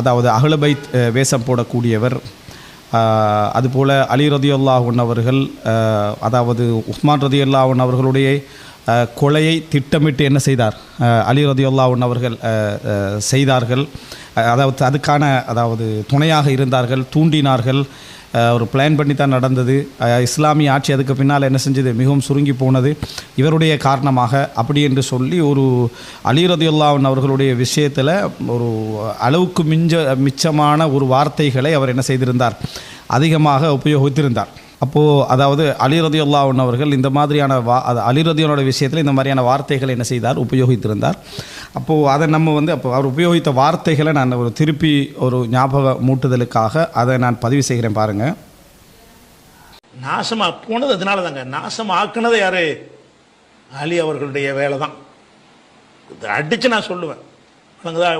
அதாவது அகலபைத் வேஷம் போடக்கூடியவர். அதுபோல் அலி ரதியுல்லாஹன் அவர்கள் அதாவது உஸ்மான் ரதியுல்லாஹன் அவர்களுடைய கொலையை திட்டமிட்டு என்ன செய்தார்? அலி ரதியுல்லாஹன் அவர்கள் செய்தார்கள். அதாவது அதுக்கான அதாவது துணையாக இருந்தார்கள் தூண்டினார்கள். ஒரு பிளான் பண்ணி தான் நடந்தது இஸ்லாமிய ஆட்சி அதுக்கு பின்னால் என்ன செஞ்சது? மிகவும் சுருங்கி போனது. இவருடைய காரணமாக அப்படி என்று சொல்லி ஒரு அலிரதியுல்லாவன் அவர்களுடைய விஷயத்தில் ஒரு அளவுக்கு மிஞ்ச மிச்சமான ஒரு வார்த்தைகளை அவர் என்ன செய்திருந்தார்? அதிகமாக உபயோகித்திருந்தார். அப்போது அதாவது அலிரதியுல்லா அவர்கள் இந்த மாதிரியான வா அது அலிரதியனோட விஷயத்தில் இந்த மாதிரியான வார்த்தைகளை என்ன செய்தார்? உபயோகித்திருந்தார். அப்போது அதை நம்ம வந்து அப்போ அவர் உபயோகித்த வார்த்தைகளை நான் ஒரு திருப்பி ஒரு ஞாபக மூட்டுதலுக்காக அதை நான் பதிவு செய்கிறேன் பாருங்கள் நாசமாக போனது அதனால தாங்க நாசம் ஆக்குனது யாரு? அலி அவர்களுடைய வேலை தான் அடித்து நான் சொல்லுவேன்.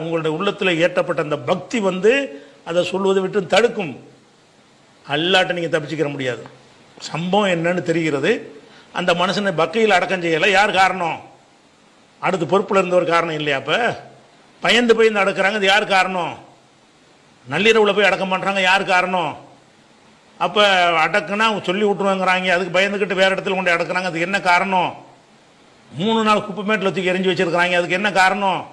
உங்களுடைய உள்ளத்தில் ஏற்றப்பட்ட அந்த பக்தி வந்து அதை சொல்வதை விட்டு தடுக்கும். அல்லாட்ட நீங்கள் தப்பிச்சுக்கிற முடியாது. சம்பவம் என்னன்னு தெரிகிறது. அந்த மனுஷனை பக்கையில் அடக்கம் செய்யலை. யார் காரணம்? அடுத்து பொறுப்பில் இருந்தவர் காரணம் இல்லையா அப்போ? பயந்து பயந்து அடக்கிறாங்க. அது யார் காரணம்? நள்ளிரவில் போய் அடக்கம் பண்ணுறாங்க யார் காரணம்? அப்போ அடக்குனா சொல்லி விட்டுருவாங்கிறாங்க. அதுக்கு பயந்துக்கிட்டு வேறு இடத்துல கொண்டு அடக்குறாங்க. அதுக்கு என்ன காரணம்? மூணு நாள் குப்பைமேட்டில் தூக்கி எரிஞ்சு வச்சுருக்கிறாங்க. அதுக்கு என்ன காரணம்?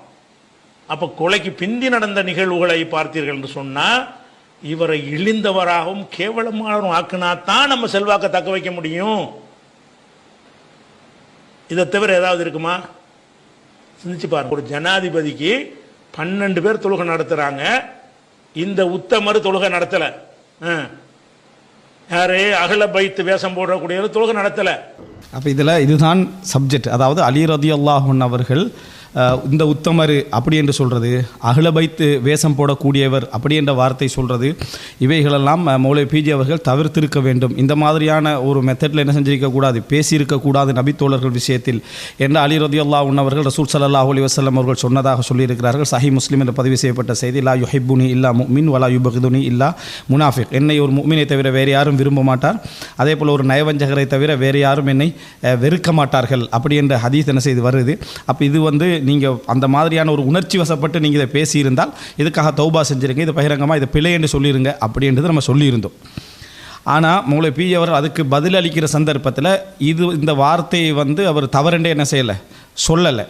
அப்போ கொலைக்கு பிந்தி நடந்த நிகழ்வுகளை பார்த்தீர்கள் என்று சொன்னால் இவரை இழிந்தவராகவும் கேவலமானவரும் ஆக்குனா தான் நம்ம செல்வாக்கை தக்க வைக்க முடியும். இதை தவிர ஏதாவது இருக்குமா? சிந்திச்சு பாருங்க. ஒரு ஜனாதிபதிக்கு பன்னெண்டு பேர் தொழுகை நடத்துறாங்க. இந்த உத்தமர் தொழுகை நடத்தல. ஆ. யாரு? அகல பைத்து வேஷம் போடக்கூடிய தொழுகை நடத்தல. அப்போ இதில் இதுதான் சப்ஜெக்ட் அதாவது அலி ரதி அல்லாஹன் அவர்கள் இந்த உத்தமர் அப்படி என்று சொல்கிறது அகிலபைத்து வேஷம் போடக்கூடியவர் அப்படி என்ற வார்த்தை சொல்கிறது இவைகளெல்லாம் அஹ், மௌலை பிஜி அவர்கள் தவிர்த்திருக்க வேண்டும். இந்த மாதிரியான ஒரு மெத்தடில் என்ன செஞ்சிருக்கக்கூடாது பேசியிருக்கக்கூடாது நபித்தோழர்கள் விஷயத்தில். என்ற அலி ரதி உன்னவர்கள் அவர்கள் ரசூல் சல்லாஹூ அலி வசல்லம் அவர்கள் சொன்னதாக சொல்லியிருக்கிறார்கள். சஹி முஸ்லீம் என்று பதிவு செய்யப்பட்ட செய்தி லா யுஹிபுனி இல்லா முமின் வலா யுபகுதுனி இல்லா முனாஃபிக். என்னை ஒரு முமினை தவிர வேறு யாரும் விரும்ப மாட்டார். அதே போல் ஒரு நயவஞ்சகரை தவிர வேறு யாரும் என்னை வெறுக்க மாட்டார்கள். அப்படி என்ற ஹதீஸ் என்ன செய்து வருது. அப்போ இது வந்து நீங்கள் அந்த மாதிரியான ஒரு உணர்ச்சி வசப்பட்டு நீங்கள் இதை பேசியிருந்தால் இதுக்காக தௌபா செஞ்சுருங்க? இது பகிரங்கமாக இது பிழை என்று சொல்லிடுங்க அப்படின்றது நம்ம சொல்லியிருந்தோம். ஆனால் மூளை பி அவர் அதுக்கு பதில் அளிக்கிற சந்தர்ப்பத்தில் இது இந்த வார்த்தையை வந்து அவர் தவறுண்டே என்ன செய்யலை? சொல்லலை.